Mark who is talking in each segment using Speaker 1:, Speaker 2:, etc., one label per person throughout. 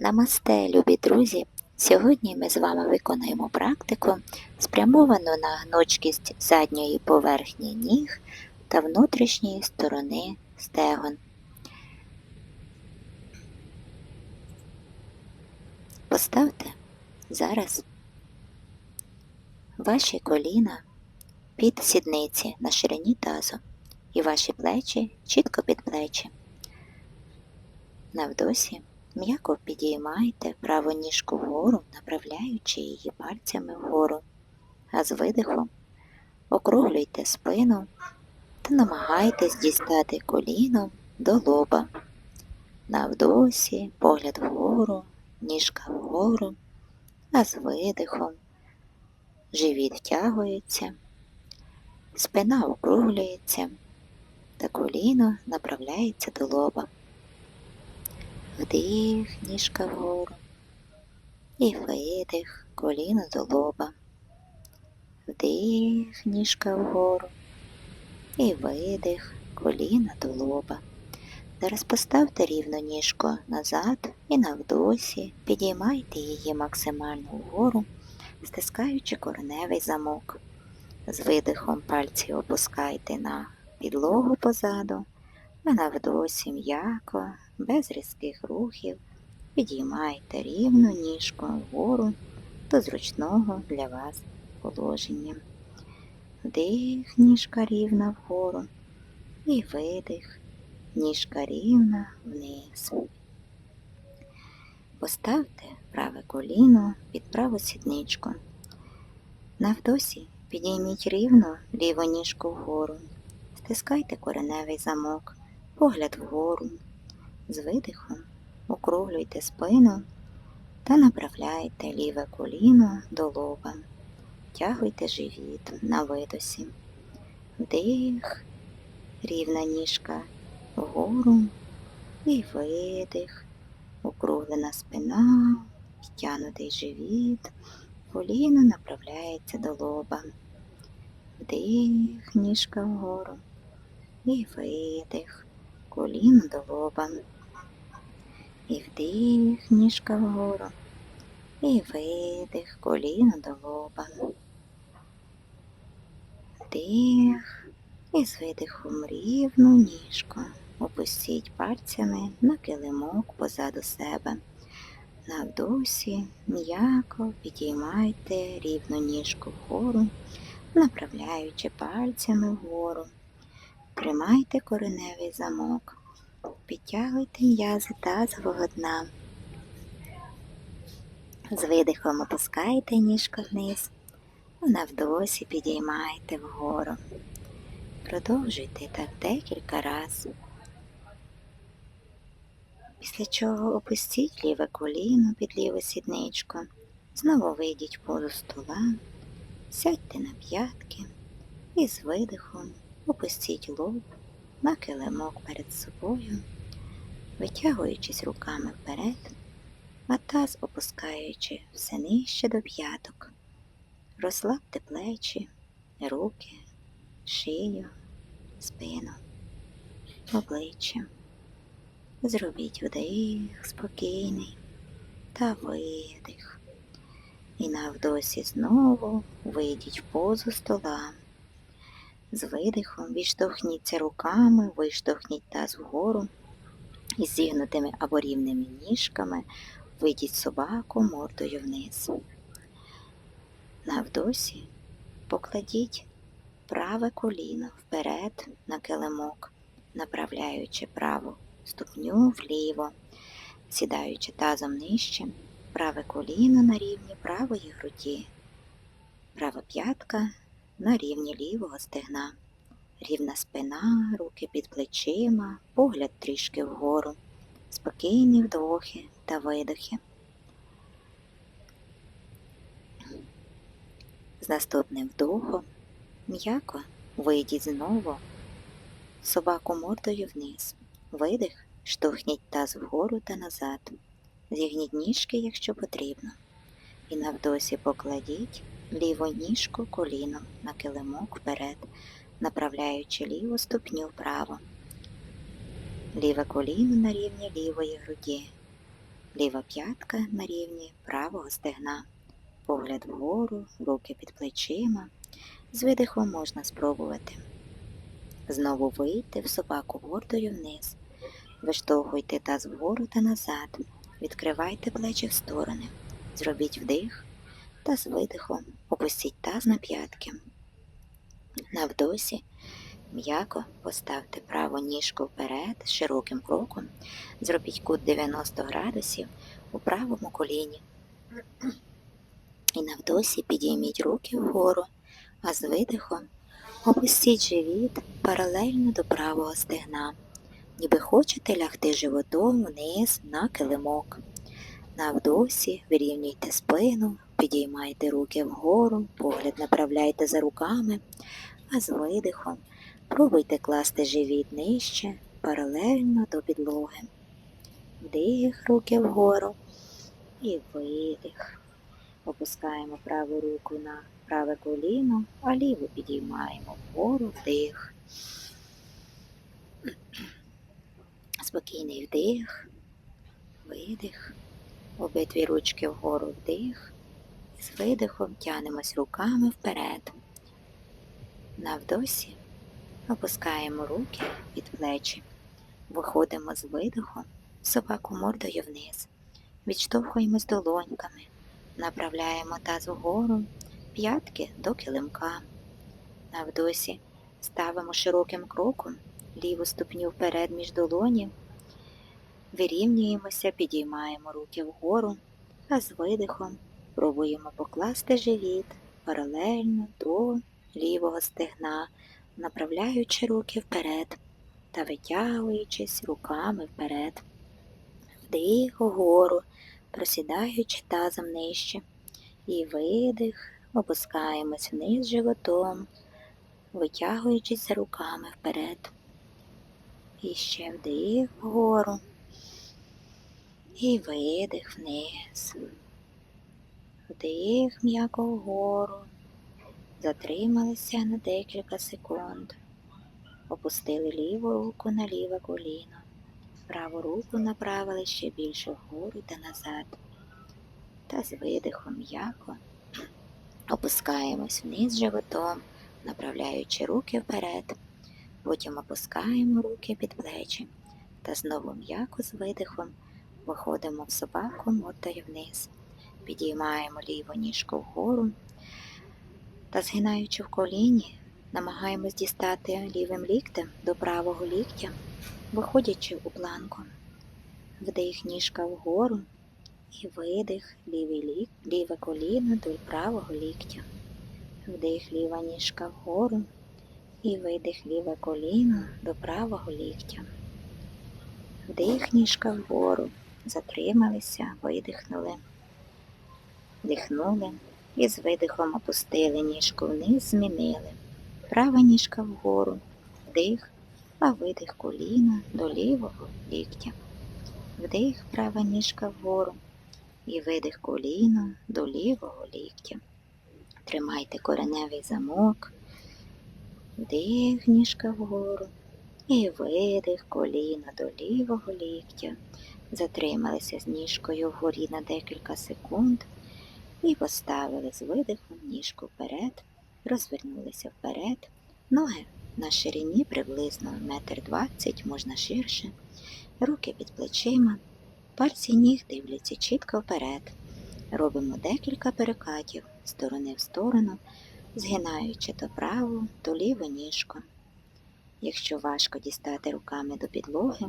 Speaker 1: Намасте, любі друзі! Сьогодні ми з вами виконаємо практику, спрямовану на гнучкість задньої поверхні ніг та внутрішньої сторони стегон. Поставте зараз ваші коліна під сідниці на ширині тазу і ваші плечі чітко під плечі. Навдосі м'яко підіймайте праву ніжку вгору, направляючи її пальцями вгору, а з видихом округлюйте спину та намагайтесь дістати коліном до лоба. Навдосі погляд вгору, ніжка вгору, а з видихом живіт втягується, спина округлюється та коліно направляється до лоба. Вдих, ніжка вгору. І видих, коліно до лоба. Вдих, ніжка вгору. І видих, коліно до лоба. Зараз поставте рівно ніжку назад і навдосі підіймайте її максимально вгору, стискаючи кореневий замок. З видихом пальці опускайте на підлогу позаду, а навдосі м'яко, без різких рухів, підіймайте рівно ніжку вгору до зручного для вас положення. Вдих, ніжка рівна вгору і видих, ніжка рівна вниз. Поставте праве коліно під праву сідничку. Навдосі підійміть рівно ліву ніжку вгору. Стискайте кореневий замок, погляд вгору. З видихом округлюйте спину та направляйте ліве коліно до лоба. Тягуйте живіт на видосі. Вдих, рівна ніжка вгору і видих, округлена спина, підтягнутий живіт, коліно направляється до лоба. Вдих, ніжка вгору і видих, коліно до лоба. І вдих, ніжка вгору. І видих, коліно до лоба. Вдих. І з видихом рівну ніжку. Опустіть пальцями на килимок позаду себе. Навдосі м'яко підіймайте рівну ніжку вгору, направляючи пальцями вгору. Тримайте кореневий замок. Підтягуйте м'язи тазового дна. З видихом опускайте ніжку вниз, а навдосі підіймайте вгору. Продовжуйте так декілька разів. Після чого опустіть ліве коліно під ліву сідничку, знову вийдіть в позу стола, сядьте на п'ятки і з видихом опустіть лоб на килимок перед собою, витягуючись руками вперед, а таз опускаючи все нижче до п'яток. Розслабте плечі, руки, шию, спину, обличчя. Зробіть вдих спокійний та видих. І навдосі знову вийдіть в позу стола. З видихом відштовхніться руками, виштовхніть таз вгору і зігнутими або рівними ніжками вийдіть собаку мордою вниз. Навдосі покладіть праве коліно вперед на килимок, направляючи праву ступню вліво, сідаючи тазом нижче, праве коліно на рівні правої груді, права п'ятка на рівні лівого стегна, рівна спина, руки під плечима, погляд трішки вгору, спокійні вдохи та видохи. З наступним вдохом м'яко вийдіть знову, собаку мордою вниз. Видих, штовхніть таз вгору та назад. Зігніть ніжки, якщо потрібно. І навдосі покладіть ліву ніжку коліном на килимок вперед, направляючи ліву ступню вправо. Ліве коліно на рівні лівої груді. ліва п'ятка на рівні правого стегна. Погляд вгору, руки під плечима. З видихом можна спробувати. Знову вийти в собаку гордою вниз. Виштовхуйте таз вгору та назад. Відкривайте плечі в сторони. Зробіть вдих та з видихом опустіть таз на п'ятки. На вдосі м'яко поставте праву ніжку вперед широким кроком. Зробіть кут 90 градусів у правому коліні. І на вдосі підійміть руки вгору, а з видихом опустіть живіт паралельно до правого стегна, ніби хочете лягти животом вниз на килимок. На вдосі вирівнюйте спину, підіймайте руки вгору, погляд направляйте за руками, а з видихом пробуйте класти живіт нижче, паралельно до підлоги. Вдих, руки вгору і видих. Опускаємо праву руку на праве коліно, а ліву підіймаємо вгору вдих. Спокійний вдих, видих. Обидві ручки вгору вдих. З видихом тянемось руками вперед. На вдосі опускаємо руки під плечі. Виходимо з видихом в собаку мордою вниз. Відштовхуємось долоньками. Направляємо таз вгору, п'ятки до килимка. На вдосі ставимо широким кроком ліву ступню вперед між долонів. Вирівнюємося, підіймаємо руки вгору, а з видихом пробуємо покласти живіт паралельно до лівого стегна, направляючи руки вперед та витягуючись руками вперед. Вдих угору, просідаючи тазом нижче. І видих, опускаємось вниз животом, витягуючись руками вперед. І ще вдих вгору. І видих вниз. Вдих м'яко вгору. Затрималися на декілька секунд. Опустили ліву руку на ліве коліно. Праву руку направили ще більше вгору та назад. Та з видихом м'яко опускаємось вниз животом, направляючи руки вперед. Потім опускаємо руки під плечі та знову м'яко з видихом виходимо в собаку мордою вниз. Підіймаємо ліву ніжку вгору та згинаючи в коліні, намагаємось дістати лівим ліктем до правого ліктя, виходячи у планку. Вдих ніжка вгору і видих лівий лік, ліве коліно до правого ліктя. Вдих ліва ніжка вгору і видих ліве коліно до правого ліктя. Вдих ніжка вгору, затрималися, видихнули, вдихнули і з видихом опустили ніжку вниз, змінили. Права ніжка вгору, вдих, а видих коліна до лівого ліктя. Вдих, права ніжка вгору і видих коліна до лівого ліктя. Тримайте кореневий замок, вдих ніжка вгору і видих коліна до лівого ліктя. Затрималися з ніжкою вгорі на декілька секунд і поставили з видихом ніжку вперед, розвернулися вперед, ноги на ширині приблизно метр двадцять, можна ширше, руки під плечима, пальці ніг дивляться чітко вперед. Робимо декілька перекатів сторони в сторону, згинаючи то праву, то ліву ніжку. Якщо важко дістати руками до підлоги,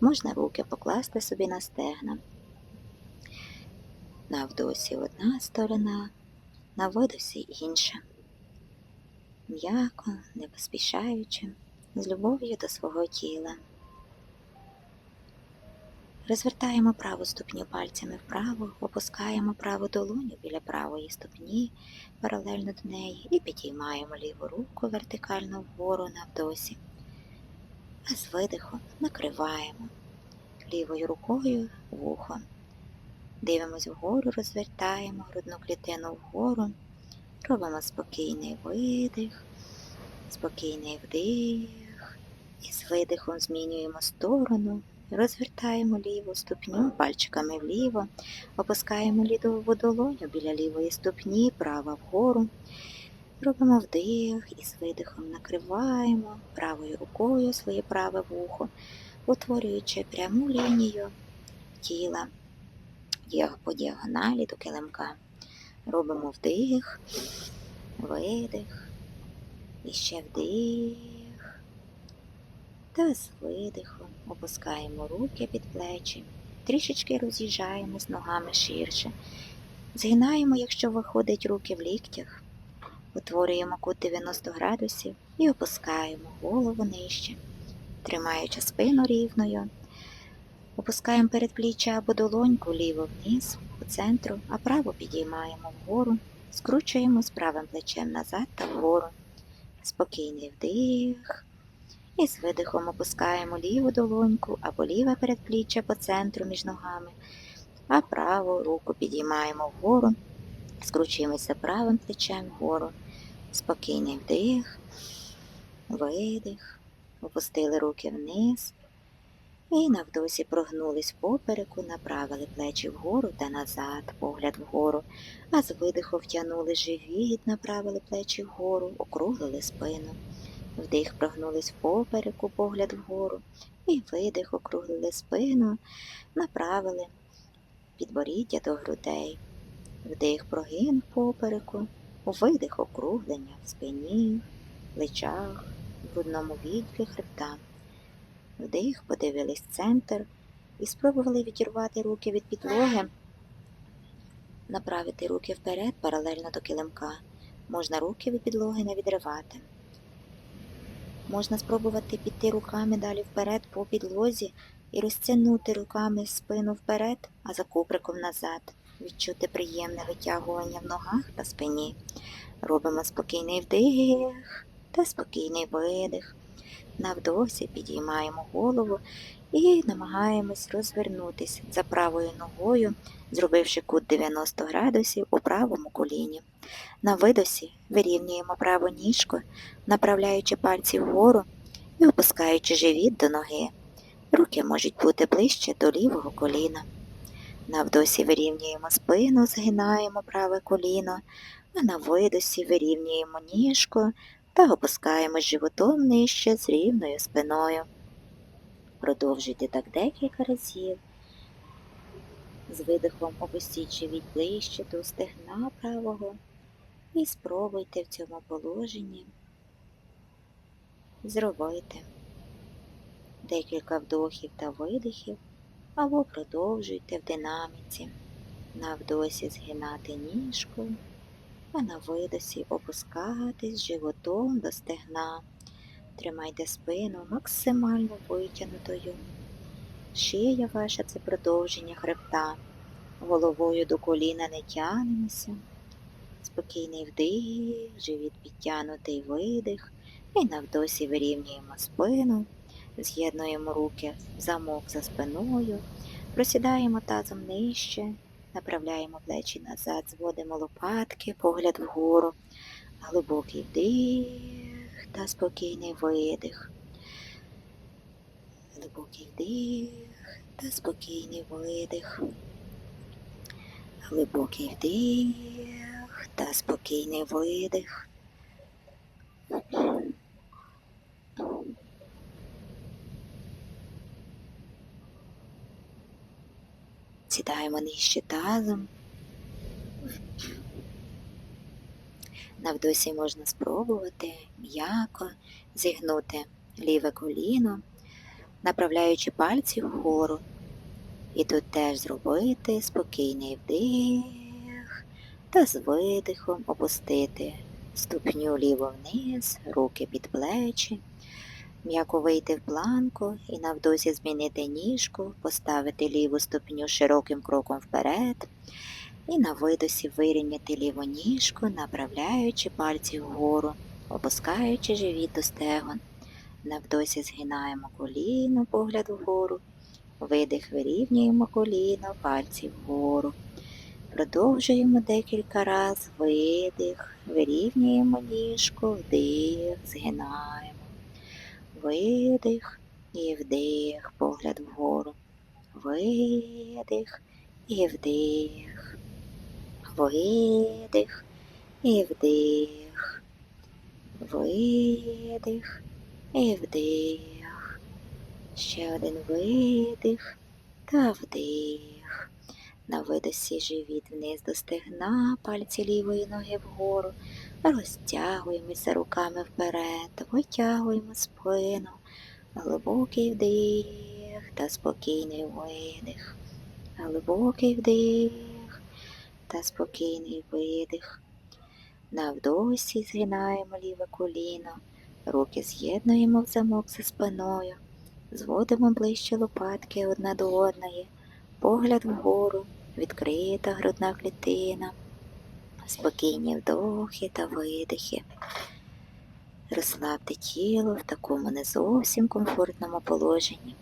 Speaker 1: можна руки покласти собі на стегна. На вдосі одна сторона, на видосі інша. М'яко, не поспішаючи, з любов'ю до свого тіла. Розвертаємо праву ступню пальцями вправо, опускаємо праву долоню біля правої ступні паралельно до неї і підіймаємо ліву руку вертикально вгору на вдосі. А з видихом накриваємо лівою рукою вухо. Дивимось вгору, розвертаємо грудну клітину вгору, робимо спокійний видих, спокійний вдих. І з видихом змінюємо сторону. Розвертаємо ліву ступню пальчиками вліво, опускаємо ліву долоню біля лівої ступні, права вгору. Робимо вдих і з видихом накриваємо правою рукою своє праве вухо, утворюючи пряму лінію тіла по діагоналі до килимка. Робимо вдих, видих, і ще вдих. Та з видихом опускаємо руки під плечі, трішечки роз'їжджаємось ногами ширше. Згинаємо, якщо виходить руки в ліктях, утворюємо кут 90 градусів і опускаємо голову нижче, тримаючи спину рівною. Опускаємо передпліччя або долоньку ліво вниз, по центру, а право підіймаємо вгору, скручуємо з правим плечем назад та вгору. Спокійний вдих. І з видихом опускаємо ліву долоньку або ліве передпліччя по центру між ногами, а праву руку підіймаємо вгору, скручуємося правим плечем вгору. Спокійний вдих, видих, опустили руки вниз. І на вдосі прогнулись попереку, направили плечі вгору та назад, погляд вгору, а з видиху втягнули живіт, направили плечі вгору, округлили спину. Вдих прогнулись попереку, погляд вгору, і видих округлили спину, направили підборіддя до грудей. Вдих прогин попереку, видих округлення в спині, плечах, в грудному відділі хребта. Вдих, подивились центр і спробували відірвати руки від підлоги, направити руки вперед паралельно до килимка. Можна руки від підлоги не відривати. Можна спробувати піти руками далі вперед по підлозі і розтягнути руками спину вперед, а за куприком назад. Відчути приємне витягування в ногах та спині. Робимо спокійний вдих та спокійний видих. На вдосі підіймаємо голову і намагаємось розвернутися за правою ногою, зробивши кут 90 градусів у правому коліні. На видосі вирівнюємо праву ніжку, направляючи пальці вгору і опускаючи живіт до ноги. Руки можуть бути ближче до лівого коліна. На вдосі вирівнюємо спину, згинаємо праве коліно, а на видосі вирівнюємо ніжку та опускаємо животом нижче з рівною спиною. Продовжуйте так декілька разів. З видихом опустіть живіт ближче до стегна правого і спробуйте в цьому положенні зробити декілька вдохів та видихів, або продовжуйте в динаміці. На вдосі згинати ніжку, а на видосі опускатись животом до стегна. Тримайте спину максимально витягнутою. Шия ваша це продовження хребта. Головою до коліна не тягнемося. Спокійний вдих, живіт підтягнутий видих. І навдосі вирівнюємо спину, з'єднуємо руки замок за спиною, просідаємо тазом нижче, направляємо плечі назад, зводимо лопатки, погляд вгору, глибокий вдих та спокійний видих. Глибокий вдих та спокійний видих. Глибокий вдих та спокійний видих. Сідаємо нижче тазом. Навдосі можна спробувати м'яко зігнути ліве коліно, направляючи пальці вгору. І тут теж зробити спокійний вдих та з видихом опустити ступню ліво вниз, руки під плечі, м'яко вийти в планку і навдосі змінити ніжку, поставити ліву ступню широким кроком вперед. І на видосі вирівняти ліву ніжку, направляючи пальці вгору, опускаючи живіт до стегон. Навдосі згинаємо коліно, погляд вгору. Видих вирівнюємо коліно, пальці вгору. Продовжуємо декілька разів. Видих, вирівнюємо ніжку, вдих, згинаємо. Видих і вдих, погляд вгору. Видих і вдих. Видих і вдих. Видих і вдих. Ще один видих та вдих. На видосі живіт вниз до стегна, пальці лівої ноги вгору. Розтягуємося руками вперед, витягуємо спину, глибокий вдих та спокійний видих. Глибокий вдих та спокійний видих. На вдосі згинаємо ліве коліно, руки з'єднуємо в замок за спиною, зводимо ближче лопатки одна до одної, погляд вгору, відкрита грудна клітина, спокійні вдохи та видихи. Розслабте тіло в такому не зовсім комфортному положенні.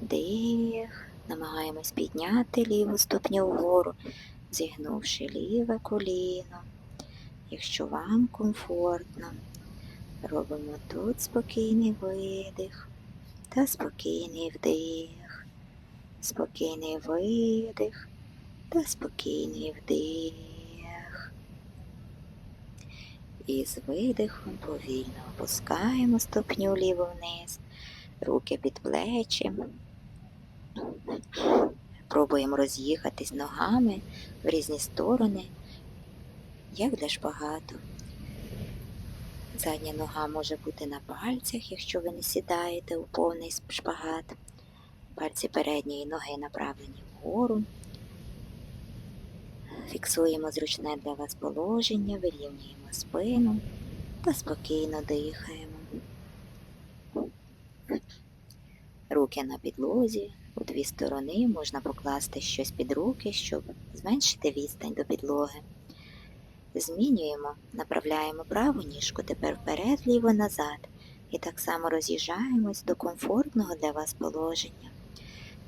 Speaker 1: Дих, намагаємось підняти ліву ступню вгору, зігнувши ліве коліно. Якщо вам комфортно, робимо тут спокійний видих та спокійний вдих, спокійний видих та спокійний вдих. І з видихом повільно опускаємо ступню ліву вниз, руки під плечі. Пробуємо роз'їхатись ногами в різні сторони, як для шпагату. Задня нога може бути на пальцях, якщо ви не сідаєте у повний шпагат. Пальці передньої ноги направлені вгору. Фіксуємо зручне для вас положення, вирівнюємо спину та спокійно дихаємо. Руки на підлозі, у дві сторони можна покласти щось під руки, щоб зменшити відстань до підлоги. Змінюємо, направляємо праву ніжку тепер вперед, ліво назад. І так само роз'їжджаємось до комфортного для вас положення.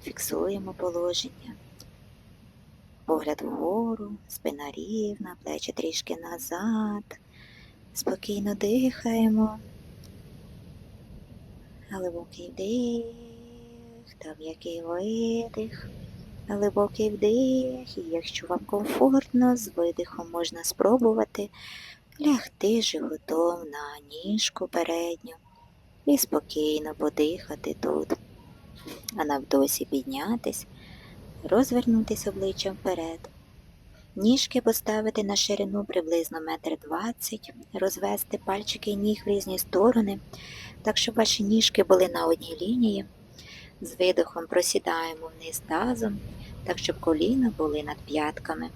Speaker 1: Фіксуємо положення. Погляд вгору, спина рівна, плечі трішки назад. Спокійно дихаємо. Глибокий вдих та м'який видих. Глибокий вдих, і якщо вам комфортно, з видихом можна спробувати лягти животом на ніжку передню і спокійно подихати тут. А на вдосі піднятись, розвернутись обличчям вперед. Ніжки поставити на ширину приблизно метр двадцять, розвести пальчики ніг в різні сторони, так щоб ваші ніжки були на одній лінії. З видихом просідаємо вниз тазом, так щоб коліна були над п'ятками.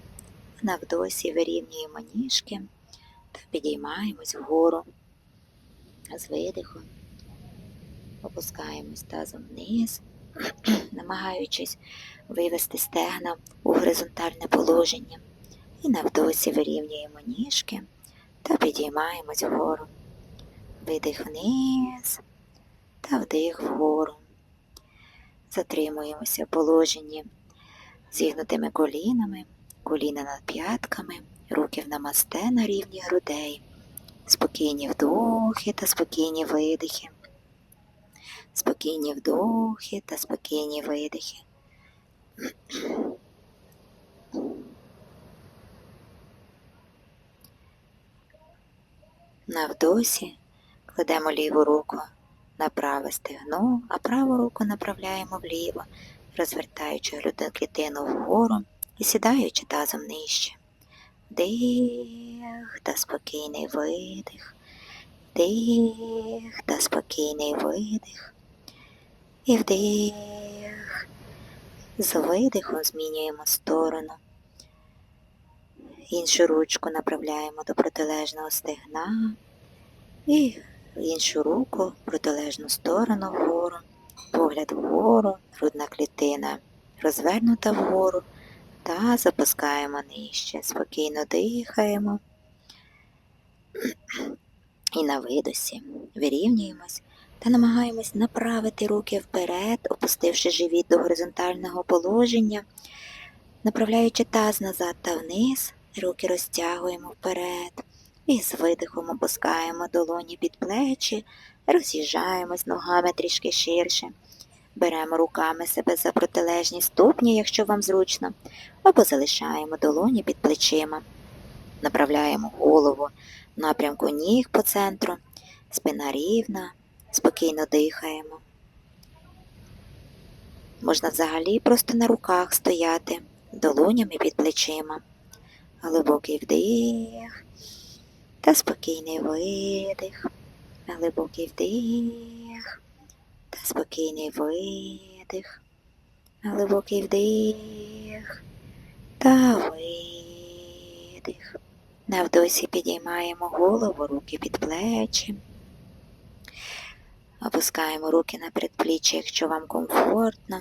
Speaker 1: На вдосі вирівнюємо ніжки та підіймаємось вгору. З видихом опускаємось тазом вниз, намагаючись вивести стегна у горизонтальне положення. І на вдосі вирівнюємо ніжки та підіймаємось вгору. Видих вниз та вдих вгору. Затримуємося в положенні зігнутими колінами, коліна над п'ятками, руки в намасте на рівні грудей, спокійні вдохи та спокійні видихи, спокійні вдохи та спокійні видихи. На вдосі кладемо ліву руку на праве стегно, а праву руку направляємо вліво, розвертаючи грудну клітину вгору і сідаючи тазом нижче. Дих та спокійний видих, дих та спокійний видих. І вдих. З видихом змінюємо сторону. Іншу ручку направляємо до протилежного стегна і іншу руку в протилежну сторону вгору, погляд вгору, грудна клітина розвернута вгору та запускаємо нижче. Спокійно дихаємо. І на видосі вирівнюємось та намагаємось направити руки вперед, опустивши живіт до горизонтального положення, направляючи таз назад та вниз, руки розтягуємо вперед і з видихом опускаємо долоні під плечі, роз'їжджаємось ногами трішки ширше, беремо руками себе за протилежні ступні, якщо вам зручно, або залишаємо долоні під плечима. Направляємо голову в напрямку ніг по центру, спина рівна, спокійно дихаємо. Можна взагалі просто на руках стояти, долонями під плечима. Глибокий вдих та спокійний видих. Глибокий вдих та спокійний видих. Глибокий вдих та видих. Навдосі підіймаємо голову, руки під плечі. Опускаємо руки на передпліччя, якщо вам комфортно.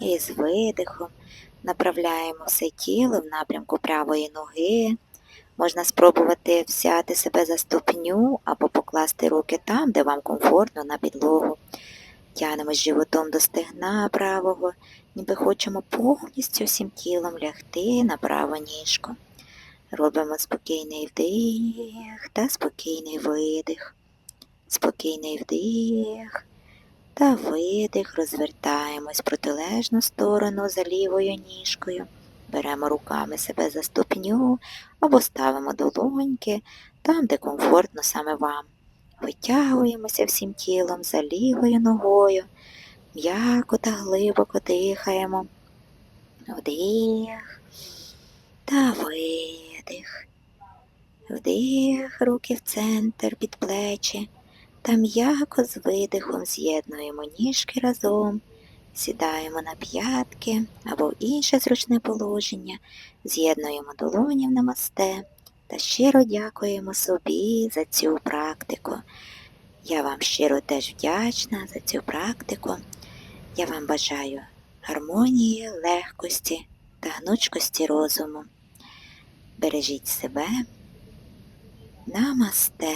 Speaker 1: І з видихом направляємо все тіло в напрямку правої ноги. Можна спробувати взяти себе за ступню або покласти руки там, де вам комфортно на підлогу. Тянемось животом до стегна правого, ніби хочемо повністю всім тілом лягти на праву ніжку. Робимо спокійний вдих та спокійний видих. Спокійний вдих та видих. Розвертаємось в протилежну сторону за лівою ніжкою. Беремо руками себе за ступню або ставимо долоньки там, де комфортно саме вам. Витягуємося всім тілом за лівою ногою. М'яко та глибоко дихаємо. Вдих та видих. Вдих, руки в центр під плечі. Та м'яко з видихом з'єднуємо ніжки разом, сідаємо на п'ятки або в інше зручне положення, з'єднуємо долоні в намасте та щиро дякуємо собі за цю практику. Я вам щиро теж вдячна за цю практику. Я вам бажаю гармонії, легкості та гнучкості розуму. Бережіть себе. Намасте.